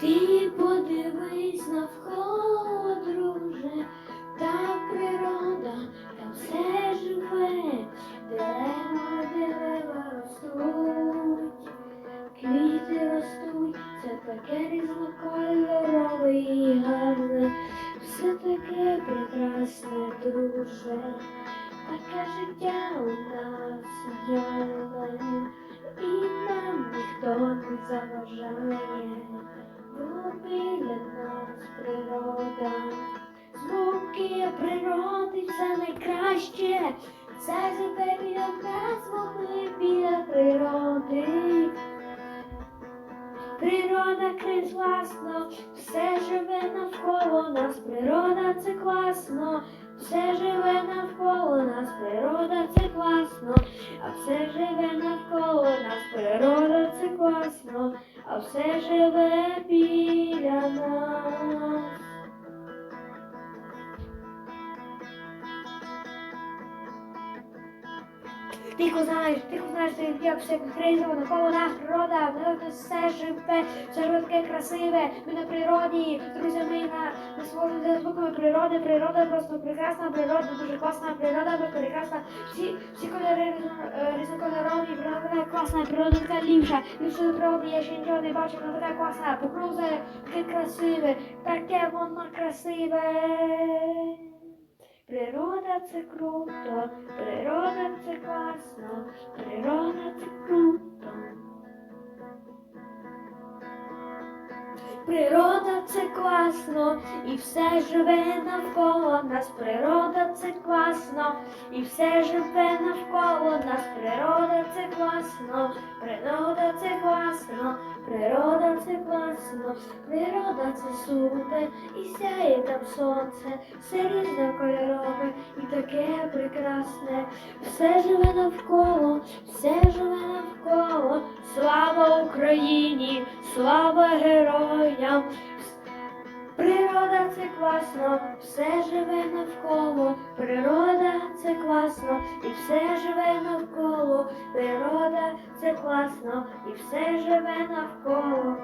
Ти подивись навколо, друже, та природа, там все живе, дерева, дерева ростуть, квіти ростуть, це таке різнокольорове і гарне, все таке прекрасне, друже, таке життя у нас зелене, і нам ніхто не заважає. Біля нас природа, звуки природи все найкраще, все живе біля нас, бо біля природи. Природа крізь класно, все живе навколо нас, природа це класно, все живе навколо нас, природа це класно, а все живе навколо нас, природа це класно, а все живе Тихо знаєш, тихо знаєш, ти як все навколо нас природа, воно все живе, все живе красиве, ми на природі, друзі, ми на, насолоджуємося звуками природи, природа просто прекрасна, природа дуже класна, природа прекрасна, всі, всі кольори е, різнокольорові, природа класна, природа така ліпша, ліпше до природи я ще нічого не бачив, вона така класна, покрузе, таке красиве, таке воно красиве. Природа це круто, природа це класно, природа це круто. Природа це класно, і все живе навколо нас. Природа це класно, і все живе навколо нас. Природа це класно, природа це класно, природа класно, природа це супер, і сяє там сонце, все різнокольорове і таке прекрасне. Все живе навколо, все живе навколо. Слава Україні, слава героям. Природа це класно, все живе навколо, природа це класно, і все живе навколо, природа це класно, і все живе навколо.